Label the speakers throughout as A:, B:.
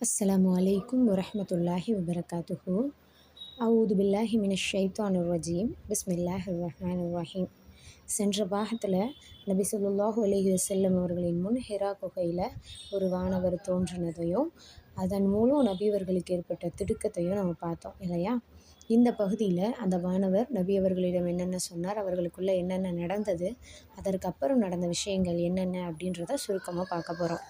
A: அஸ்லாம் அலைக்கும் வரமத்துல்லாஹி வபரகாத்துஹு. அவுது பில்லாஹி மின ஷைத்தானுர் ரஜீம். பிஸ்மில்லாஹிர் ரஹ்மான் ரஹீம். சென்ற பாகத்தில் நபி ஸல்லல்லாஹு அலஹி வசல்லம் அவர்களின் முன் ஹெரா குகையில் ஒரு வானவர் தோன்றினதையும் அதன் மூலம் நபியவர்களுக்கு ஏற்பட்ட திடுக்கத்தையும் நம்ம பார்த்தோம் இல்லையா? இந்த பகுதியில் அந்த வானவர் நபி அவர்களிடம் என்னென்ன சொன்னார் அவர்களுக்குள்ளே என்னென்ன நடந்தது அதற்கப்புறம் நடந்த விஷயங்கள் என்னென்ன அப்படின்றத சுருக்கமாக பார்க்க போகிறோம்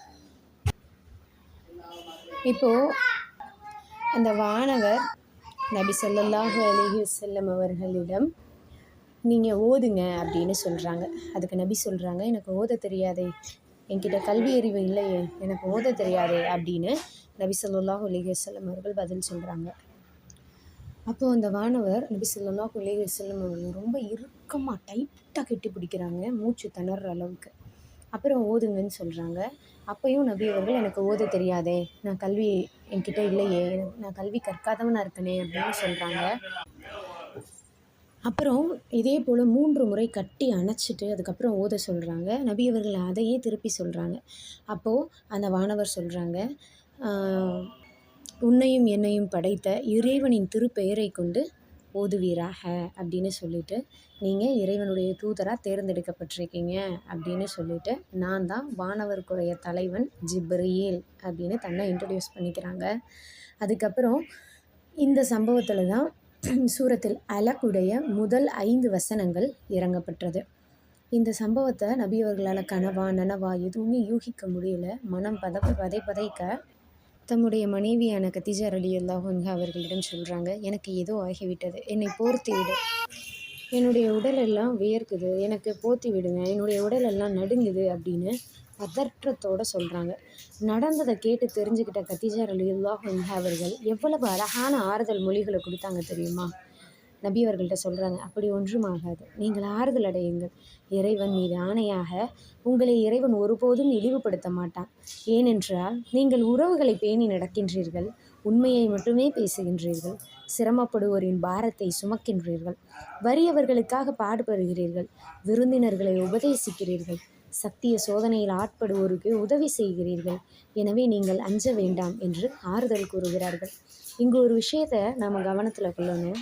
A: இப்போது அந்த வானவர் நபி சொல்லல்லாஹு அலிஹி செல்லம் அவர்களிடம் நீங்கள் ஓதுங்க அப்படின்னு சொல்கிறாங்க அதுக்கு நபி சொல்கிறாங்க எனக்கு ஓத தெரியாதே. என்கிட்ட கல்வி அறிவு இல்லையே. எனக்கு ஓத தெரியாதே அப்படின்னு நபி ஸல்லல்லாஹு அலைஹி அவர்கள் பதில் சொல்கிறாங்க அப்போது அந்த வானவர் நபி ஸல்லல்லாஹு அலைஹி அவர்கள் ரொம்ப இறுக்கமாக டைட்டாக கெட்டி பிடிக்கிறாங்க மூச்சு திணற அளவுக்கு. அப்புறம் ஓதுங்கன்னு சொல்கிறாங்க அப்பையும் நபி அவர்கள் எனக்கு ஓத தெரியாதே. நான் கல்வி என்கிட்ட இல்லையே. நான் கல்வி கற்காதவனாக இருக்கனே அப்படின்னு சொல்கிறாங்க அப்புறம் இதே போல் மூன்று முறை கட்டி அணைச்சிட்டு அதுக்கப்புறம் ஓத சொல்கிறாங்க நபி அவர்கள் அதையே திருப்பி சொல்கிறாங்க அப்போது அந்த வானவர் சொல்கிறாங்க உன்னையும் என்னையும் படைத்த இறைவனின் திருப்பெயரை கொண்டு ஓதுவீராக அப்படின்னு சொல்லிட்டு நீங்கள் இறைவனுடைய தூதராக தேர்ந்தெடுக்கப்பட்டிருக்கீங்க அப்படின்னு சொல்லிட்டு நான் தான் வானவர்களுடைய தலைவன் ஜிப்ரியேல் அப்படின்னு தன்னை இன்ட்ரடியூஸ் பண்ணிக்கிறாங்க. அதுக்கப்புறம் இந்த சம்பவத்தில் தான் சூரத்தில் அலக்குடைய முதல் ஐந்து வசனங்கள் இறங்கப்பட்டது. இந்த சம்பவத்தை நபி அவர்களால் கனவா நனவா எதுவுமே யூகிக்க முடியல. மனம் பத பதை பதைக்க தம்முடைய மனைவியான கத்திஜா அலி அவர்களிடம் சொல்கிறாங்க எனக்கு ஏதோ ஆகிவிட்டது என்னை போர்த்தி விடு. என்னுடைய உடலெல்லாம் வியர்க்குது எனக்கு போர்த்தி விடுங்க என்னுடைய உடலெல்லாம் நடுங்குது அப்படின்னு பதற்றத்தோடு சொல்கிறாங்க நடந்ததை கேட்டு தெரிஞ்சுக்கிட்ட கத்திஜா அலி அவர்கள் எவ்வளவு அழகான ஆறுதல் மொழிகளை கொடுத்தாங்க தெரியுமா? நபி அவர்கள்ட்ட சொல்கிறாங்க அப்படி ஒன்றும் ஆகாது நீங்கள் ஆறுதல் அடையுங்கள். இறைவன் மீது ஆணையாக உங்களை இறைவன் ஒருபோதும் இழிவுபடுத்த மாட்டான். ஏனென்றால் நீங்கள் உறவுகளை பேணி நடக்கின்றீர்கள் உண்மையை மட்டுமே பேசுகின்றீர்கள் சிரமப்படுவோரின் பாரத்தை சுமக்கின்றீர்கள் வறியவர்களுக்காக பாடுபடுகிறீர்கள் விருந்தினர்களை உபதேசிக்கிறீர்கள் சத்திய சோதனையில் ஆட்படுவோருக்கு உதவி செய்கிறீர்கள். எனவே நீங்கள் அஞ்ச வேண்டாம் என்று ஆறுதல் கூறுகிறார்கள். இங்கு ஒரு விஷயத்தை நாம் கவனத்தில் கொள்ளணும்.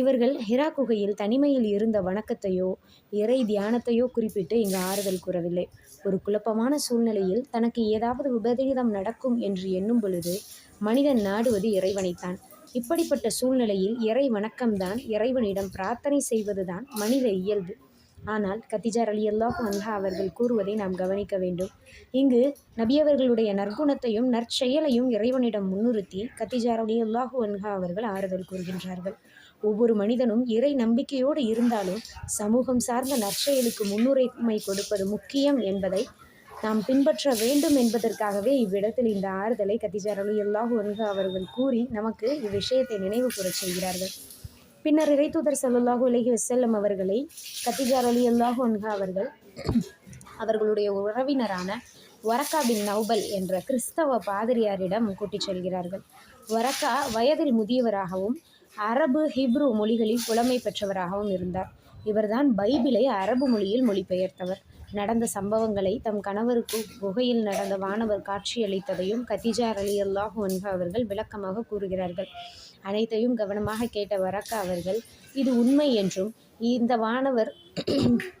A: இவர்கள் ஹிரா குகையில் தனிமையில் இருந்த வணக்கத்தையோ இறை தியானத்தையோ குறிப்பிட்டு இங்கு ஆறுதல் கூறவில்லை. ஒரு குழப்பமான சூழ்நிலையில் தனக்கு ஏதாவது விபரீதம் நடக்கும் என்று எண்ணும் பொழுது மனிதன் நாடுவது இறைவனைத்தான். இப்படிப்பட்ட சூழ்நிலையில் இறை வணக்கம்தான் இறைவனிடம் பிரார்த்தனை செய்வதுதான் மனித இயல்பு. ஆனால் கத்திஜார் அலி அல்லாஹ் அன்ஹா அவர்கள் கூறுவதை நாம் கவனிக்க வேண்டும். இங்கு நபியவர்களுடைய நற்குணத்தையும் நற்செயலையும் இறைவனிடம் முன்னிறுத்தி கத்திஜார் அலி அல்லாஹூ அன்ஹா அவர்கள் ஆறுதல் கூறுகின்றார்கள். ஒவ்வொரு மனிதனும் இறை நம்பிக்கையோடு இருந்தாலும் சமூகம் சார்ந்த நற்செயலுக்கு முன்னுரிமை கொடுப்பது முக்கியம் என்பதை நாம் பின்பற்ற வேண்டும் என்பதற்காகவே இவ்விடத்தில் இந்த ஆறுதலை கத்திஜார் அலி அல்லாஹூ அவர்கள் கூறி நமக்கு இவ்விஷயத்தை நினைவு கூறச் செய்கிறார்கள். பின்னர் இறைத்தூதர் சல்லுல்லாஹு உலகி வசல்லம் அவர்களை கத்திஜார் அலி அல்லாஹூ அவர்கள் அவர்களுடைய உறவினரான வரக்கா பின் நௌபல் என்ற கிறிஸ்தவ பாதிரியாரிடம் கூட்டிச் செல்கிறார்கள். வரக்கா வயதில் முதியவராகவும் அரபு ஹிப்ரு மொழிகளில் புலமை பெற்றவராகவும் இருந்தார். இவர்தான் பைபிளை அரபு மொழியில் மொழிபெயர்த்தவர். நடந்த சம்பவங்களை தம் கணவருக்கு குகையில் நடந்த வானவர் காட்சியளித்ததையும் கத்திஜார் அலி அல்லாஹு அன்ஹா அவர்கள் விளக்கமாக கூறுகிறார்கள். அனைத்தையும் கவனமாக கேட்ட வரக்கா அவர்கள் இது உண்மை என்றும் இந்த வானவர்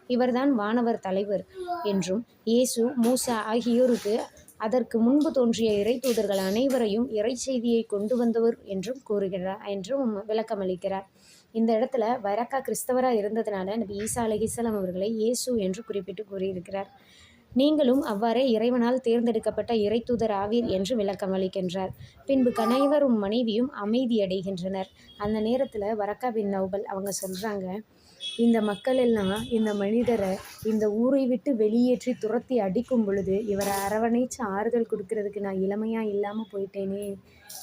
A: இவர்தான் வானவர் தலைவர் என்றும் இயேசு மூசா ஆகியோருக்கு அதற்கு முன்பு தோன்றிய இறை தூதர்கள் அனைவரையும் இறை செய்தியை கொண்டு வந்தவர் என்றும் கூறுகிறார் என்றும் விளக்கமளிக்கிறார். இந்த இடத்துல வரக்கா கிறிஸ்தவராக இருந்ததுனால நபி ஈசா அலஹிசலாம் அவர்களை இயேசு என்று குறிப்பிட்டு கூறியிருக்கிறார். நீங்களும் அவ்வாறே இறைவனால் தேர்ந்தெடுக்கப்பட்ட இறை தூதர் ஆவீர் என்று விளக்கம் அளிக்கின்றார் பின்பு கணவரும் மனைவியும் அமைதியடைகின்றனர். அந்த நேரத்தில் வரக்கா பின் நௌபல் அவங்க சொல்கிறாங்க இந்த மக்கள் எல்லாம் இந்த மனிதரை இந்த ஊரை விட்டு வெளியேற்றி துரத்தி அடிக்கும் பொழுது இவரை அரவணைச்சு ஆறுதல் கொடுக்கறதுக்கு நான் இளமையாக இல்லாமல் போயிட்டேனே.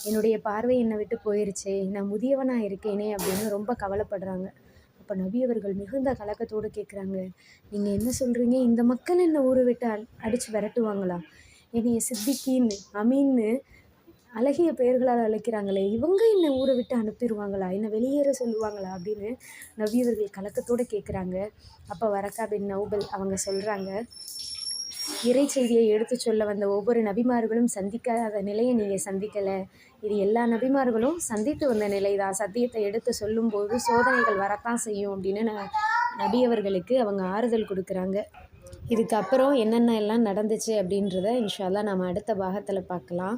A: என்னுடைய பார்வை என்னை விட்டு போயிருச்சே. நான் முதியவனாக இருக்கேனே அப்படின்னு ரொம்ப கவலைப்படுறாங்க. அப்போ நபி அவர்கள் மிகுந்த கலக்கத்தோடு கேட்குறாங்க நீங்கள் என்ன சொல்கிறீங்க இந்த மக்கள் என்ன ஊரை விட்டு அடித்து விரட்டுவாங்களா? என்னைய சித்திக்கின்னு அமீன்னு அழகிய பெயர்களால் அழைக்கிறாங்களே இவங்க என்னை ஊரை விட்டு அனுப்பிடுவாங்களா? என்னை வெளியேற சொல்லுவாங்களா? அப்படின்னு நவியவர்கள் கலக்கத்தோடு கேட்குறாங்க. அப்போ வரக்கா பின் நௌபல் அவங்க சொல்கிறாங்க இறை செய்தியை எடுத்து சொல்ல வந்த ஒவ்வொரு நபிமார்களும் சந்திக்காத நிலையை நீங்கள் சந்திக்கலை. இது எல்லா நபிமார்களும் சந்தித்து வந்த நிலை தான் சத்தியத்தை எடுத்து சொல்லும்போது சோதனைகள் வரத்தான் செய்யும் அப்படின்னு ந நபியவர்களுக்கு அவங்க ஆறுதல் கொடுக்குறாங்க. இதுக்கப்புறம் என்னென்ன எல்லாம் நடந்துச்சு அப்படின்றத இன்ஷால்லாம் நம்ம அடுத்த பாகத்தில் பார்க்கலாம்.